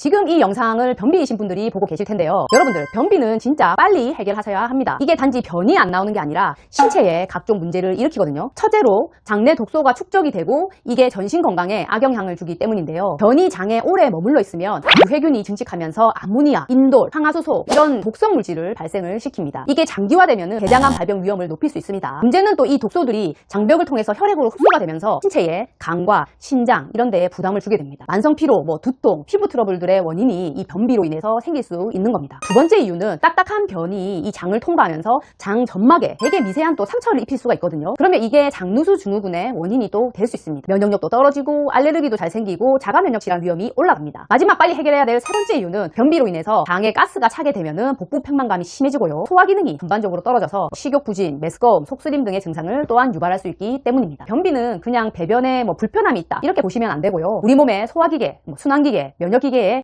지금 이 영상을 변비이신 분들이 보고 계실 텐데요. 여러분들, 변비는 진짜 빨리 해결하셔야 합니다. 이게 단지 변이 안 나오는 게 아니라 신체에 각종 문제를 일으키거든요. 첫째로 장내 독소가 축적이 되고 이게 전신 건강에 악영향을 주기 때문인데요. 변이 장에 오래 머물러 있으면 유해균이 증식하면서 암모니아, 인돌, 항아수소 이런 독성 물질을 발생을 시킵니다. 이게 장기화되면 대장암 발병 위험을 높일 수 있습니다. 문제는 또 이 독소들이 장벽을 통해서 혈액으로 흡수가 되면서 신체에 간과 신장 이런 데에 부담을 주게 됩니다. 만성 피로, 뭐 두통, 피부 트러블들 의 원인이 이 변비로 인해서 생길 수 있는 겁니다. 두 번째 이유는 딱딱한 변이 이 장을 통과하면서 장 점막에 되게 미세한 또 상처를 입힐 수가 있거든요. 그러면 이게 장누수 증후군의 원인이 또 될 수 있습니다. 면역력도 떨어지고 알레르기도 잘 생기고 자가 면역 질환 위험이 올라갑니다. 마지막 빨리 해결해야 될 세 번째 이유는 변비로 인해서 장에 가스가 차게 되면은 복부 팽만감이 심해지고요. 소화 기능이 전반적으로 떨어져서 식욕 부진, 메스꺼움, 속쓰림 등의 증상을 또한 유발할 수 있기 때문입니다. 변비는 그냥 배변에 뭐 불편함이 있다 이렇게 보시면 안 되고요. 우리 몸의 소화기계, 뭐 순환기계, 면역기계에